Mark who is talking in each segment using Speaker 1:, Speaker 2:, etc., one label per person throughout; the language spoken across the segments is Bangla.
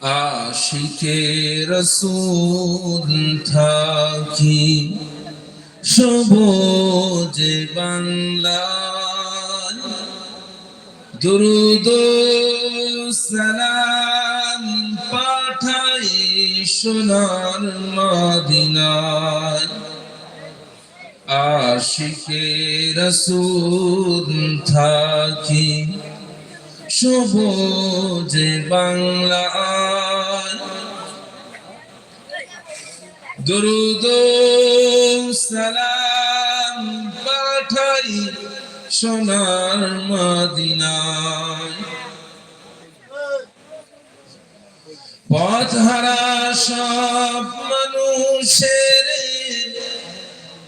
Speaker 1: আশিকে রসুল থাকি সবুজে বাংলায় দুরুদ সালাম পাঠাই সোনার মদিনায়। আশিকে রসুল থাকি সবুজে বাংলা। দরুদ সালাম পাঠাই সোনার মদিনায়। পথ হারা সব মানুষের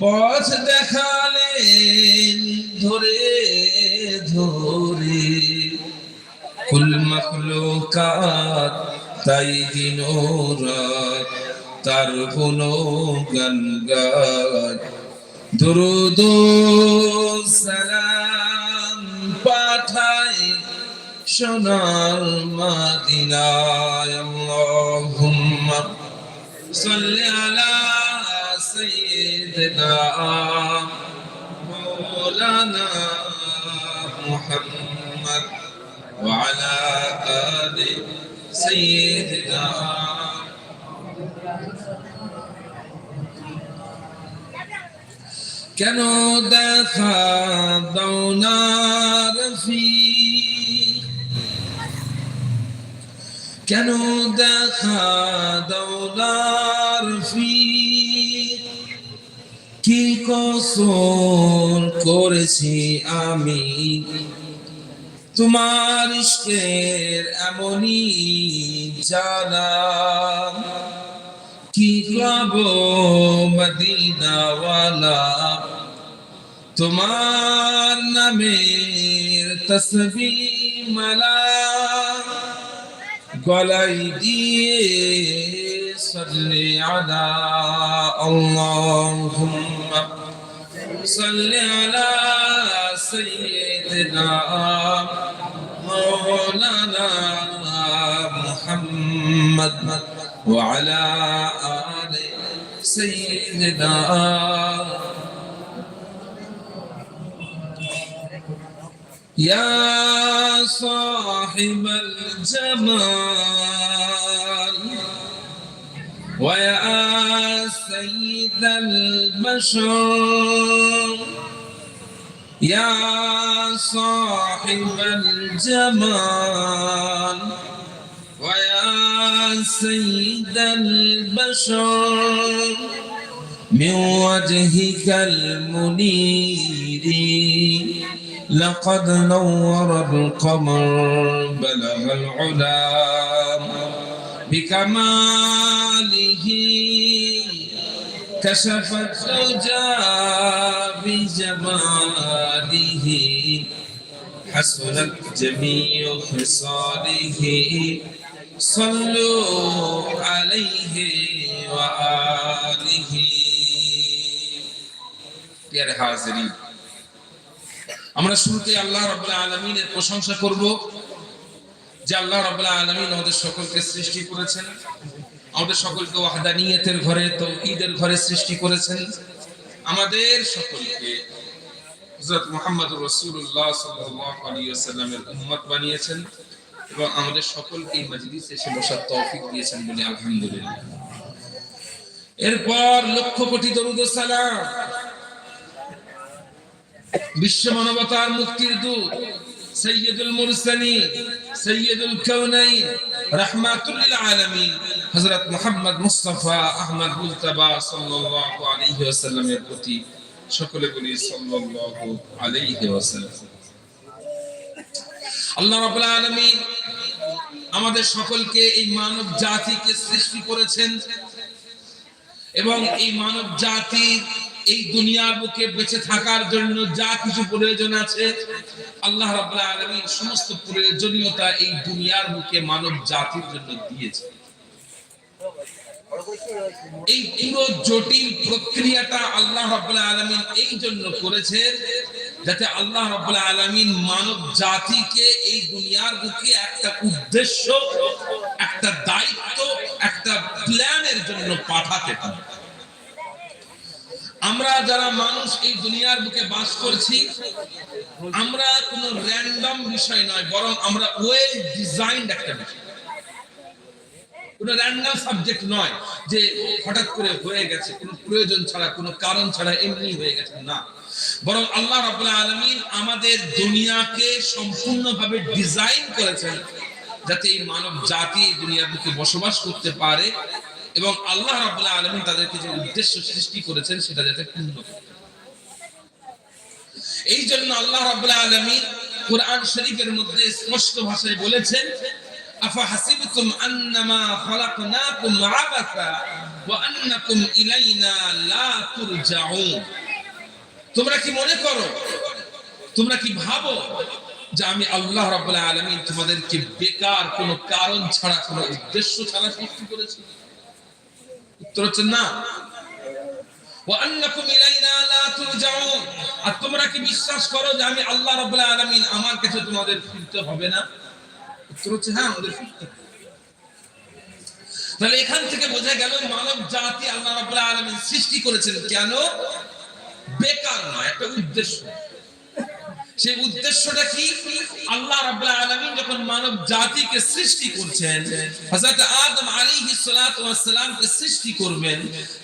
Speaker 1: পথ দেখালেন ধরে ধরে। কুল মখলুকাত তাই দিন রাত তার কোনো গান গান দুরুদ সালাম পাঠাই সোনার মাদিনায়। আল্লাহুম্মা সাল্লি আলা সাইয়্যিদিনা মাওলানা মুহাম্মদ وعلى آل سيدنا কেন দেখা দাও না রফি কেন দেখা দাও না রফি কি কসর করেছি আমি তোমার ইশকের এমনই জানা কি পাব মদিনাওয়ালা? তোমার নামের তসবি মালা। গলাই দিয়ে সল্লি আলা আল্লাহুম্মা। সাল্লি আলা সাইয়্যিদিনা। مولانا محمد وعلى آل سيدنا يا صاحب الجمال ويا سيد البشر. يا صاحب الجمال ويا سيد البشر من وجهك المنير لقد نور القمر بلغ العلا بكماله كشف الدجى بجماله حسنت جميع خصاله صلوا عليه وآله প্রিয় হাজিরিন আমরা শুরুতে আল্লাহ রাব্বুল আলামিনের প্রশংসা করব যে আল্লাহ রাব্বুল আলামিন আমাদের সকলকে সৃষ্টি করেছেন আমাদের সকলকে ওয়াহদানিয়তের ঘরে তৌহিদের ঘরে সৃষ্টি করেছেন আমাদের সকলকে। হযরত মুহাম্মদুর রাসূলুল্লাহ সাল্লাল্লাহু আলাইহি ওয়াসাল্লামের উম্মত বানিয়েছেন এবং আমাদের সকলকে এই মজলিসে এসে বসার তৌফিক দিয়েছেন বলে আলহামদুলিল্লাহ। এরপর লক্ষ কোটি দরুদ ও সালাম। বিশ্ব মানবতার মুক্তির দূত সৈয়দুল মুরসালিন সৈয়দুল কাউনাইন রাহমাতুল আলামিন। হযরত মুহাম্মদ মুস্তাফা আহমদ মুজতবা সাল্লাল্লাহু আলাইহি ওয়াসাল্লামের প্রতি সকলে বলি সাল্লাল্লাহু আলাইহি ওয়াসাল্লাম। আল্লাহ রাব্বুল আলামিন আমাদের সকলকে এই মানব জাতিকে সৃষ্টি করেছেন এবং এই মানব জাতি এই দুনিয়ার বুকে বেঁচে থাকার জন্য যা কিছু প্রয়োজন আছে, আল্লাহ রাব্বুল আলামিন সমস্ত প্রয়োজনীয়তা এই দুনিয়ার বুকে মানব জাতির জন্য দিয়েছে এই পুরো জটিল প্রক্রিয়াটা আল্লাহ রাব্বুল আলামিন এই জন্য করেছেন যাতে আল্লাহ রাব্বুল আলামিন মানব জাতিকে এই দুনিয়ার বুকে একটা উদ্দেশ্য, একটা দায়িত্ব, একটা প্ল্যানের জন্য পাঠাতে পারে। আমরা যারা মানুষ এই দুনিয়ার বুকে বাস করছি, আমরা কোনো র্যান্ডম বিষয় নয়, বরং আমরা ওয়েল ডিজাইনড একটা বিষয়। কোনো র্যান্ডম সাবজেক্ট নয় যে হঠাৎ করে হয়ে গেছে, কোনো প্রয়োজন ছাড়া, কোনো কারণ ছাড়া এমনি হয়ে গেছে, না। বরং আল্লাহ রাব্বুল আলামিন আমাদের দুনিয়াকে সম্পূর্ণভাবে ডিজাইন করেছেন যাতে এই মানব জাতি দুনিয়ার বুকে বসবাস করতে পারে এবং আল্লাহ রাব্বুল আলামিন তাদেরকে যে উদ্দেশ্য সৃষ্টি করেছেন সেটা যাতে পূর্ণ এই জন্য আল্লাহ রাব্বুল আলামিন কোরআন শরীফের মধ্যে স্পষ্ট ভাষায় বলেছেন আফাহাসিবতুম আন্নামা খালাকনাকুম আবাসা ওয়া আন্নাকুম ইলাইনা লা তুরজাউন তোমরা কি মনে করো তোমরা কি ভাবো যে আমি আল্লাহ রাব্বুল আলামিন তোমাদেরকে বেকার কোনো কারণ ছাড়া কোনো উদ্দেশ্য ছাড়া সৃষ্টি করেছি উত্তর হচ্ছে না وأنكم إلينا لا ترجعون আর তোমরা কি বিশ্বাস করো যে আমি আল্লাহ রাব্বুল আলামিন আমার কাছে তোমাদের ফিরতে হবে না উত্তর হচ্ছে হ্যাঁ আমাদের তাহলে এখান থেকে বোঝা গেল মানব জাতি আল্লাহ রাব্বুল আলামিন সৃষ্টি করেছেন কেন? বেকার নয়, একটা উদ্দেশ্য। সেই উদ্দেশ্যটা কি? আল্লাহ রাব্বুল আলামিন যখন মানব জাতিকে সৃষ্টি করছেন, হযরত আদম আলাইহিস সালাতু ওয়াস সালামকে সৃষ্টি করবেন,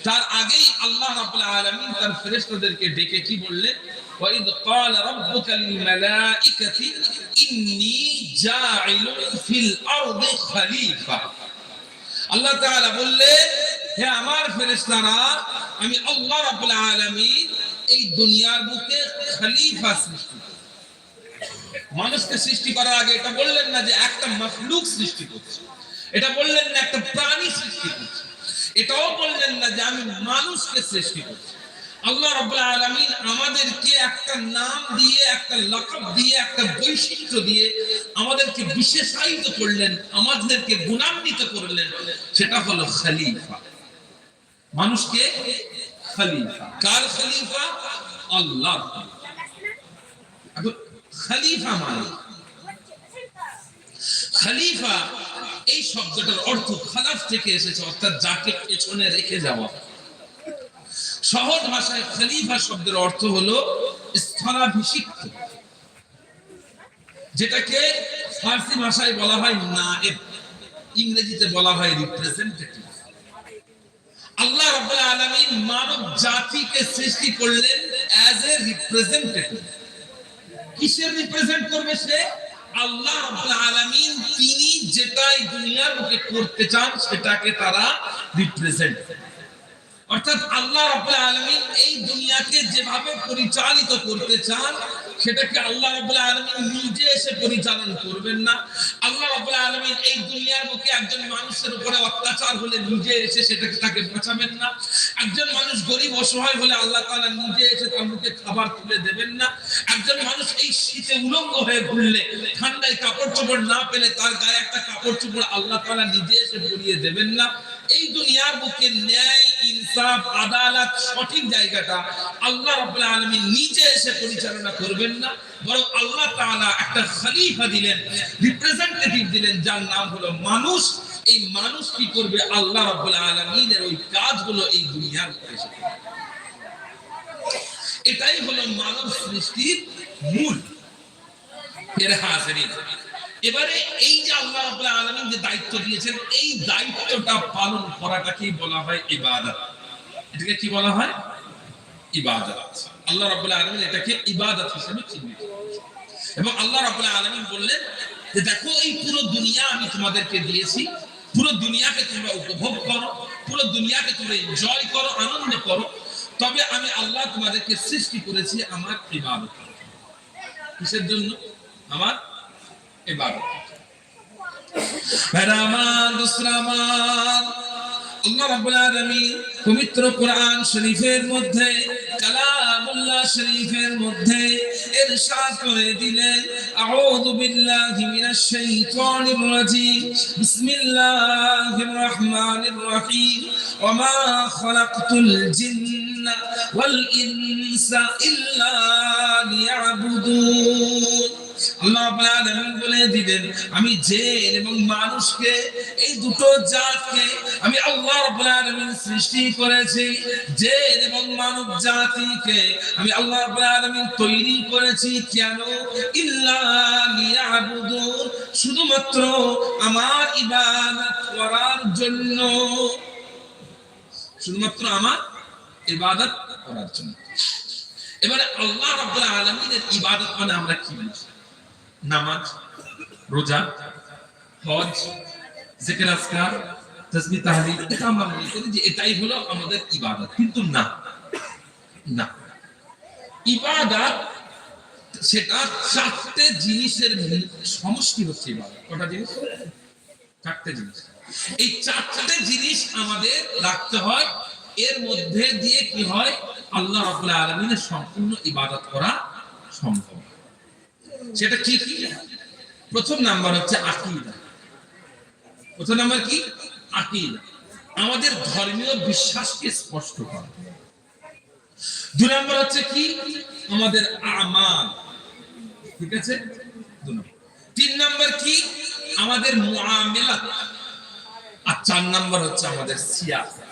Speaker 1: তার আগেই আল্লাহ রাব্বুল আলামিন তার ফেরেশতাদেরকে ডেকে কি বললেন? وَإِذْ قَالَ رَبُّكَ لِلْمَلَائِكَةِ إِنِّي جَاعِلٌ فِي الْأَرْضِ خَلِيفَةً আল্লাহ তাআলা বললেন হে আমার ফেরেশতারা আমি আল্লাহ রাব্বুল আলামিন এই দুনিয়ার বুকে খলিফা সৃষ্টি করব। মানুষকে সৃষ্টি করার আগে এটা বললেন না যে একটা মখলুক সৃষ্টি করছে এটা বললেন না একটা প্রাণী সৃষ্টি করছে এটাও বললেন না যে আমি মানুষকে সৃষ্টি করছি আল্লাহ রাব্বুল আলামিন আমাদেরকে একটা নাম দিয়ে, একটা লকব দিয়ে, একটা বৈশিষ্ট্য দিয়ে আমাদেরকে বিশেষায়িত করলেন, আমাদেরকে গুণান্বিত করলেন। সেটা হলো খলিফা। মানুষকে খলিফা। কার খলিফা? আল্লাহ। এখন খলিফা মানে? খলিফা, এই শব্দটার অর্থ খালাফ থেকে এসেছে, অর্থাৎ যাকে পেছনে রেখে যাওয়া। সহজ ভাষায় খলিফা শব্দের অর্থ হলো স্থলাভিষিক্ত। যেটাকে ফার্সি ভাষায় বলা হয় নায়েব। ইংরেজিতে বলা হয় রিপ্রেজেন্টেটিভ আল্লাহ রাব্বুল আলামিন মানব জাতিকে সৃষ্টি করলেন অ্যাজ এ রিপ্রেজেন্টেটিভ কিসের রিপ্রেজেন্ট করবে সে? আল্লাহ রাব্বুল আলামিন তিনি যেটাই দুনিয়ার বুকে করতে চান, সেটাকে তারা রিপ্রেজেন্ট অর্থাৎ আল্লাহ রাব্বুল আলামিন এই দুনিয়াকে যেভাবে পরিচালিত করতে চান, সেটাকে আল্লাহ রাব্বুল আলামিন নিজে এসে পরিচালন করবেন না। আল্লাহ রাব্বুল আলামিন এই দুনিয়ার বুকে একজন মানুষের উপরে অত্যাচার হলে নিজে এসে সেটাকে তাকে বাঁচাবেন না। একজন মানুষ গরিব, অসহায় হলে আল্লাহ তাআলা নিজে এসে তার মুখে খাবার তুলে দেবেন না। একজন মানুষ এই শীতে উলঙ্গ হয়ে ঘুরলে, ঠান্ডায় কাপড় চোপড় না পেলে তার গায়ে একটা কাপড় চোপড় আল্লাহ তাআলা নিজে এসে পরিয়ে দেবেন না। এই দুনিয়ার বুকে ন্যায়, ইনসাফ, আদালত সঠিক জায়গাটা আল্লাহ রাব্বুল আলামিন নিজে এসে পরিচালনা করবেন না। বরং আল্লাহ তাআলা একটা খলিফা দিলেন রিপ্রেজেন্টেটিভ দিলেন, যার নাম হলো মানুষ। এই মানুষ কি করবে? আল্লাহ রাব্বুল আলামিনের ওই কাজগুলো এই দুনিয়ার এসে এটাই হলো মানব সৃষ্টির মূল। এর হাজিরিন। এবারে এই যে আল্লাহ রাব্বুল আলামিন যে দায়িত্ব দিয়েছেন, এই দায়িত্বটা পালন করাটাকেই বলা হয় ইবাদত। এটাকে কি বলা হয়? ইবাদত। আল্লাহ রাব্বুল আলামিন এটাকে ইবাদত হিসেবে চিহ্নিত এবং আল্লাহ রাব্বুল আলামিন বললেন যে, দেখো, এই পুরো দুনিয়া আমি তোমাদেরকে দিয়েছি। পুরো দুনিয়াকে তোমরা উপভোগ করো। পুরো দুনিয়াকে তোমরা এনজয় করো, আনন্দ করো। তবে আমি আল্লাহ তোমাদেরকে সৃষ্টি করেছি আমার ইবাদত। কিসের জন্য? আমার ইবাদত। ভাইরা আমার দোসরা আমার আল্লাহ রাব্বুল আলামিন পবিত্র কোরআন শরীফের মধ্যে, কালামুল্লাহ শরীফের মধ্যে ইরশাদ করে দিলেন। আউযু বিল্লাহি মিনাশ শাইতানির রাজীম। বিসমিল্লাহির রহমানির রহিম। ওয়া মা খালাকতুল জিন্না ওয়াল ইনসা ইল্লা লিয়াবুদুন। আল্লাহ বলে আমি এবং মানুষকে, এই দুটো জাতকে আমি আল্লাহ সৃষ্টি করেছি। এবং মানব জাতিকে আমি আল্লাহ তৈরি করেছি। কেন? শুধুমাত্র আমার ইবাদত করার জন্য। শুধুমাত্র আমার ইবাদত করার জন্য। এবারে আল্লাহ রাব্বুল আলামিনের ইবাদত মানে আমরা কি বুঝি নামাজ রোজা হজ জিকির আজকার তাসবিহ তাহলিল এটা আমরা মনে করি যে এটাই হলো আমাদের ইবাদত। কিন্তু না না। ইবাদত, সেটা চারটে জিনিসের সমষ্টি হচ্ছে ইবাদত। কটা জিনিস? চারটে জিনিস। এই চারটে জিনিস আমাদের রাখতে হয়। এর মধ্যে দিয়ে কি হয়? আল্লাহ রাব্বুল আলামিনের সম্পূর্ণ ইবাদত করা সম্ভব। সেটা কি কি প্রথম নাম্বার হচ্ছে আকীদা। প্রথম নাম্বার কি? আকীদা। আমাদের ধর্মীয় বিশ্বাসকে স্পষ্ট করা। দুই নাম্বার হচ্ছে কি? আমাদের আমাল। ঠিক আছে? দুই নম্বর। তিন নাম্বার কি? আমাদের মুআমেলাত। আর চার নাম্বার হচ্ছে আমাদের সিয়াসা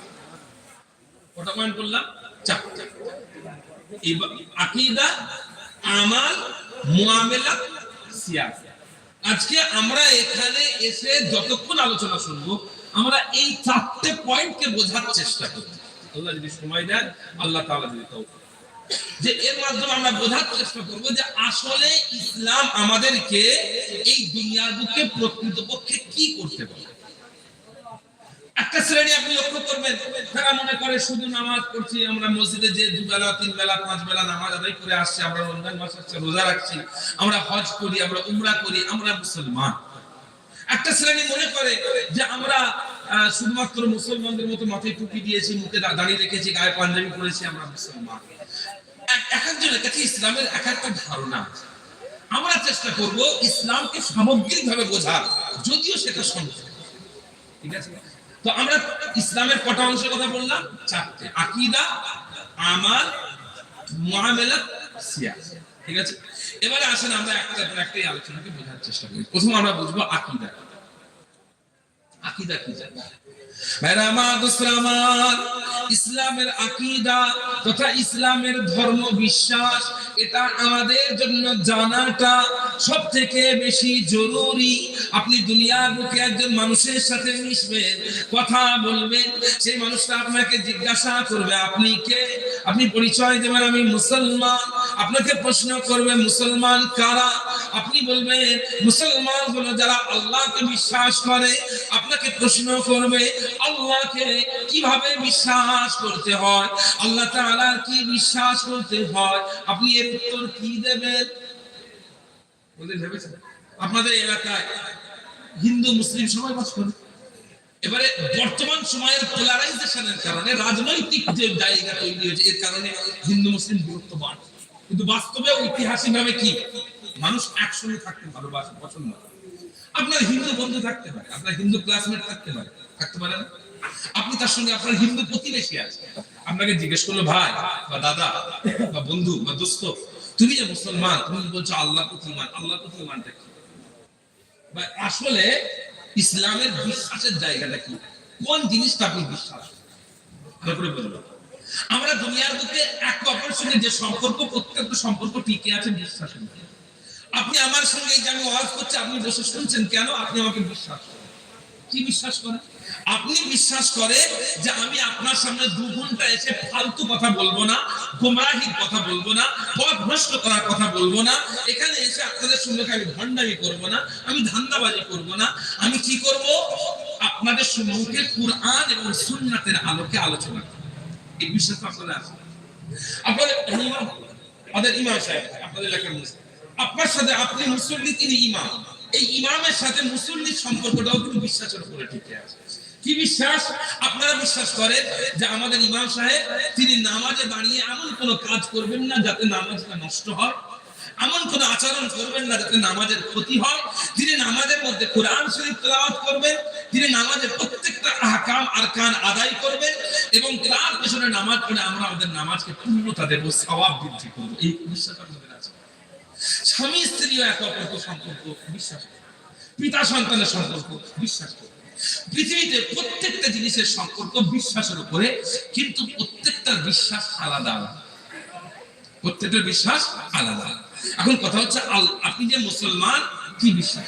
Speaker 1: কটা পয়েন্ট বললাম? চারটা। আকীদা, আমাল মুআমেলাত সিয়াসা আজকে আমরা এখানে এসে যতক্ষণ আলোচনা শুনব, আমরা এই চারটে পয়েন্টকে বোঝার চেষ্টা করব। আল্লাহ যদি সময় দেন, আল্লাহ তাআলা যদি তৌফিক যে এর মাধ্যমে আমরা বোঝার চেষ্টা করব যে আসলে ইসলাম আমাদেরকে এই দুনিয়ার বুকে প্রকৃতপক্ষে কি করতে বলে। একটা শ্রেণি আপনি লক্ষ্য করবেন তারা মনে করে শুধু নামাজ পড়ছি, আমরা মসজিদে যে দুবেলা তিন বেলা পাঁচ বেলা নামাজ আদায় করে আসছি, আমরা রমজান মাস আসছে রোজা রাখছি, আমরা হজ করি, আমরা উমরা করি, আমরা মুসলমান। একটা শ্রেণি মনে করে যে আমরা শুধুমাত্র মুসলমানদের মতো মাথায় টুপি দিয়েছি, মুখে দাঁড়িয়ে রেখেছি, গায়ে পাঞ্জাবি পরেছি, আমরা মুসলমান। এক একজনের কাছে ইসলামের এক একটা ধারণা আমরা চেষ্টা করব ইসলামকে সামগ্রিকভাবে বোঝার, যদিও সেটা সম্ভব। ঠিক আছে? তো আমরা ইসলামের কটা অংশের কথা বললাম? চারটে। আকিদা আমার মহামেলা ঠিক আছে? এবারে আসেন আমরা একটা একটাই আলোচনাকে বোঝার চেষ্টা করি। প্রথম আমরা বুঝব আকীদা। আকীদা কি জানি? ভাইরা আমার দোস্তরা আমার, ইসলামের আকীদা তথা ইসলামের ধর্ম বিশ্বাস এটা আমাদের জন্য জানাটা সব থেকে বেশি জরুরি। আপনি দুনিয়ার বুকে একজন মানুষের সাথে মিশবেন কথা বলবেন সেই মানুষটা আপনাকে জিজ্ঞাসা করবে আপনি কে? আপনি পরিচয় দেবেন আমি মুসলমান। আপনাকে প্রশ্ন করবে, মুসলমান কারা? আপনি বলবেন, মুসলমান হলো যারা আল্লাহকে বিশ্বাস করে। আপনাকে প্রশ্ন করবে, আল্লাহকে কীভাবে বিশ্বাস করতে হয়? আল্লাহ তাআলা কি বিশ্বাস করতে হয়? আপনি এর উত্তর কি দেবেন? বলে ভেবেছেন? আপনাদের এলাকায় হিন্দু, মুসলিম সবাই বাস করে। এবারে বর্তমান সময়ের পোলারাইজেশনের কারণে রাজনৈতিক যে জায়গা তৈরি হয়েছে, এর কারণে হিন্দু, মুসলিম গুরুত্ব বাড়ে কিন্তু বাস্তবে ঐতিহাসিক ভাবে কি? মানুষ একসঙ্গে থাকতে ভালোবাসে, পছন্দ করে। আপনার হিন্দু বন্ধু থাকতে পারে, আপনার হিন্দু ক্লাসমেট থাকতে পারে থাকতে পারে না। আপনি তার সঙ্গে আপনার হিন্দু প্রতিবেশী আছে। আপনাকে জিজ্ঞেস করল, ভাই বা দাদা বা বন্ধু বা দোস্ত, তুমি যে মুসলমান, তুমি বলছো আল্লাহ প্রতিমান আল্লাহ প্রতিমানটা কি? আসলে ইসলামের বিশ্বাসের জায়গাটা কি? কোন জিনিসটা আপনি বিশ্বাস? আমরা দুনিয়ার মধ্যে এক অপরের সঙ্গে যে সম্পর্ক প্রত্যেকটা সম্পর্ক টিকে আছে বিশ্বাস। আপনি আমার সঙ্গে যে আমি ওয়াজ করছি, আপনি বসে শুনছেন কেন? আপনি আমাকে বিশ্বাস কি বিশ্বাস করেন? আপনি বিশ্বাস করে যে আমি আপনার সামনে দু ঘণ্টা এসে ফালতু কথা বলব না গোমরাহির কথা বলব না পথ ভ্রষ্ট করার কথা বলব না, এখানে এসে আপনাদের সঙ্গে আমি ভণ্ডামি করব না, আমি ধান্দাবাজি করব না, আমি কি করব? আপনাদের সম্মুখে কুরআন এবং সুন্নাতের আলোকে আলোচনা করব। এই বিশ্বাস তো আপনাদের আছে। আপনাদের ইমাম আমাদের ইমাম সাহেব, আপনাদের মুসলিম। আপনার সাথে আপনি মুসল্লি, তিনি ইমাম। এই ইমামের সাথে মুসল্লির সম্পর্কটাও কিন্তু বিশ্বাসের উপরে টিকে আছে। কি বিশ্বাস? আপনারা বিশ্বাস করেন যে আমাদের ইমাম সাহেব, তিনি নামাজে দাঁড়িয়ে এমন কোনো কাজ করবেন না যাতে নামাজটা নষ্ট হয়? এমন কোন আচরণ করবেন না যাতে নামাজের ক্ষতি হয়? তিনি নামাজের মধ্যে কোরআন শরীফ তেলাওয়াত করবেন তিনি নামাজের প্রত্যেকটা আহকাম, আরকান আদায় করবেন এবং তার পেছনে নামাজ পড়ে আমরা আমাদের নামাজকে পূর্ণতা দেবো, সওয়াব বৃদ্ধি করব। এই বিশ্বাস আমাদের আছে? স্বামী স্ত্রীও এক অপরকে সম্পর্ক, বিশ্বাস পিতা সন্তানের সম্পর্ক, বিশ্বাস করে পৃথিবীতে প্রত্যেকটা জিনিসের সম্পর্ক বিশ্বাসের উপরে, কিন্তু প্রত্যেকটা বিশ্বাস আলাদা প্রত্যেকটা বিশ্বাস আলাদা এখন কথা হচ্ছে আপনি যে মুসলমান, কি বিশ্বাস?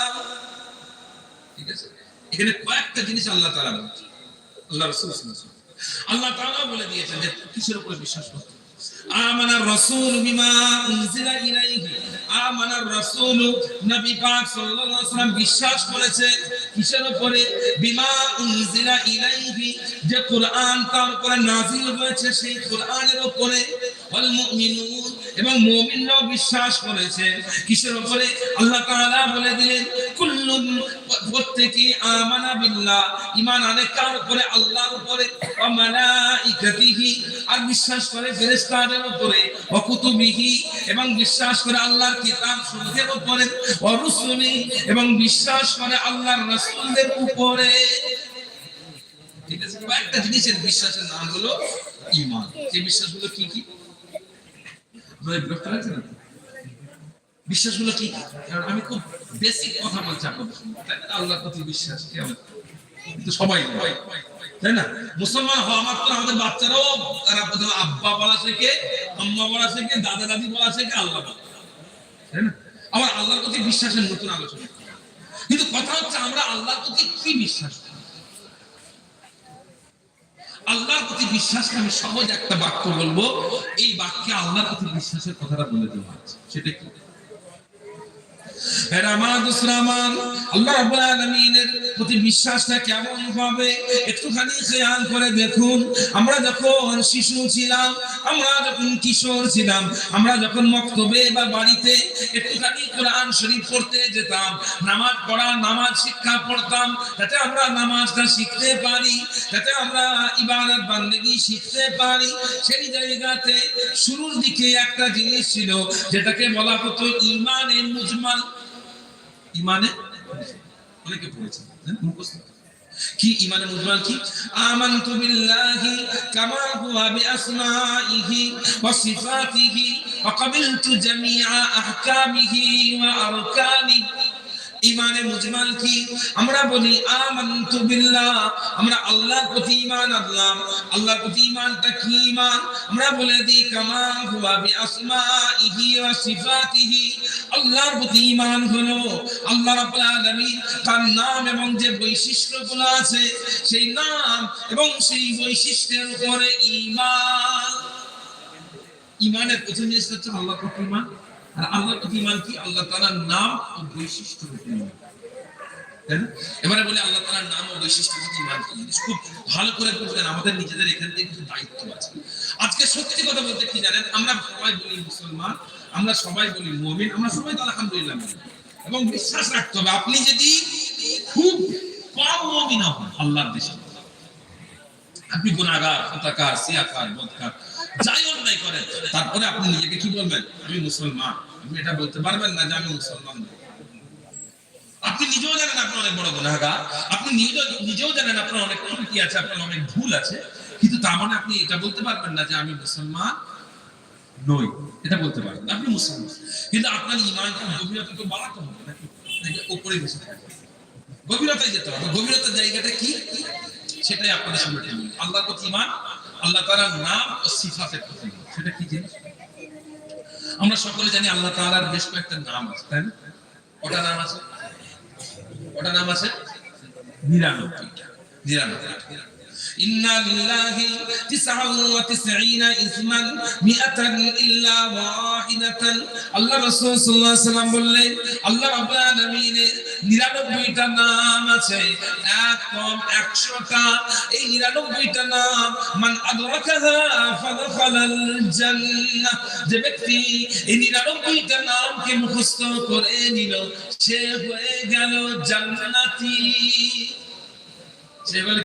Speaker 1: এখানে কয়েকটা জিনিস আল্লাহ তাআলা বলছেন। আল্লাহ রাসূল। আল্লাহ তাআলা বলে দিয়েছেন যে কিসের উপরে বিশ্বাস করতে বিমা বিশ্বাস করেছেন কিসের উপরে? যে কোরআন তার উপরে নাযিল হয়েছে সেই কোরআনের উপরে। ওয়াল মুমিনুন, এবং মুমিনরাও বিশ্বাস করেছে। কিসের উপরে? আল্লাহ তাআলা বলে দিলেন কুল্লুন প্রত্যেকে আমানা বিল্লাহ। ঈমান আনে কার উপরে? আল্লাহর উপরে। ওয়া মালাইকাতিহি, আর বিশ্বাস করে ফেরেশতাদের উপরে। ওয়া কুতুবিহি, এবং বিশ্বাস করে আল্লাহর কিতাব সমূহের উপরে। ওয়া রুসুলি, এবং বিশ্বাস করে আল্লাহর রাসূলদের উপরে। ঠিক আছে? কয়েকটা জিনিসের বিশ্বাসের নাম হলো ঈমান। এই বিশ্বাসগুলো কি কি? আপনাদের বিরক্ত লাগছে না তো? বিশ্বাসগুলো কি? কারণ আমি খুব বেসিক কথা বলছি আপনাদের। আল্লাহর প্রতি বিশ্বাস কিন্তু সবাই তাই না মুসলমান হওয়া মাত্র আমাদের বাচ্চারাও তারা প্রথমে আব্বা বলা শেখে, আম্মা বলা শেখে, দাদা দাদি বলা শেখে, আল্লাহ বলা তাই না আবার আল্লাহর প্রতি বিশ্বাসের নতুন আলোচনা কিন্তু কথা হচ্ছে আমরা আল্লাহর প্রতি কি বিশ্বাস করি? আল্লাহর প্রতি বিশ্বাসকে আমি সহজ একটা বাক্য বলব। এই বাক্যে আল্লাহর প্রতি বিশ্বাসের কথাটা বলে দেওয়া আছে। সেটা কি? হ্যাঁ, আমার নামাজ শিক্ষা পড়তাম যাতে আমরা নামাজটা শিখতে পারি যাতে আমরা ইবাদত বান্দেগী শিখতে পারি সেই জায়গাতে শুরুর দিকে একটা জিনিস ছিল যেটাকে বলা হতো ইমানে মুজমাল। ইমানে অনেকে পড়েছেন হ্যাঁ, মুখস্থ। কি ইমানে মুজমাল কি? আমানতু বিল্লাহি কামা হুয়া বিআসমাইহি ওয়া সিফাতিহি ওয়া কাবিলতু জামিআ আহকামিহি ওয়া আরকানিহি ইমানে মুজমাল কি? আমরা বলি, আমানতু বিল্লাহ। আমরা আল্লাহর প্রতি ঈমান আনলাম। আল্লাহর প্রতি ঈমানটা কি ঈমান? আমরা বলে দিই, কামা হুয়া বিআসমাইহি ওয়া সিফাতিহি। আল্লাহর প্রতি ঈমান হলো আল্লাহ রাব্বুল আলামিন তার নাম এবং যে বৈশিষ্ট্যগুলো আছে, সেই নাম এবং সেই বৈশিষ্ট্যের উপরে ঈমান। ঈমানের প্রথম জিনিস হচ্ছে আল্লাহর প্রতি ঈমান। আর আল্লাহর ঈমান কি? আল্লাহ নাম ও বৈশিষ্ট্য? এবারে আল্লাহ নাম ও বৈশিষ্ট্য খুব ভালো করে বুঝবেন, আমাদের নিজেদের এখান থেকে কিছু দায়িত্ব আছে। আজকে সত্যি কথা বলতে কি জানেন? আমরা সবাই বলি মুসলমান, আমরা সবাই বলি মুমিন, আমরা সবাই তো আলহামদুলিল্লাহ। এবং বিশ্বাস রাখতে হবে, আপনি যদি খুব কম মুমিন হন আল্লাহর দেশে আপনি গুনাহগার হতাকার সিয়াকার, বদকার, যাই অন্যায় করেন, তারপরে আপনি নিজেকে কি বলবেন? আমি মুসলমান। আপনি এটা বলতে পারবেন না যে আমি মুসলমান আপনি নিজেও জানেন আপনার অনেক বড় গুনাহগার। আপনি নিজেও নিজেও জানেন আপনার অনেক ত্রুটি আছে, আপনার অনেক ভুল আছে। কিন্তু তার মানে আপনি এটা বলতে পারবেন না যে আমি মুসলমান নই। এটা বলতে পারবেন আপনি মুসলমান। কিন্তু আপনার ইমানকে গভীরতা তো বাড়াতে হবে। নাকি উপরে বসে থাকবে। গভীরতায় যেতে হবে। গভীরতার জায়গাটা কি? সেটাই আপনাদের সামনে তুলে আল্লাহর প্রতি ঈমান, আল্লাহ তাআলার নাম ও সিফাতের প্রতি সেটা কি জিনিস? আমরা সকলে জানি আল্লাহ তাআলার বেশ কয়েকটা নাম আছে, তাই না? ওটা নাম আছে? ওটা নাম আছে? নিরানব্বইটা নিরানব্বইটা ইন্না লিল্লাহি তিসআন ওয়া তিসঈনা ইসমান মিআতান ইল্লা ওয়াহিদাতান। আল্লাহ রাসূল সাল্লাল্লাহু আলাইহি সাল্লাম বললেন, আল্লাহ রাব্বুল 99টা নাম আছে। এক কম 100টা এই 99টা নাম, মান যে ব্যক্তি এই 99টা নামকে মুখস্থ করে নিল, সে হয়ে গেল জান্নাতি। সে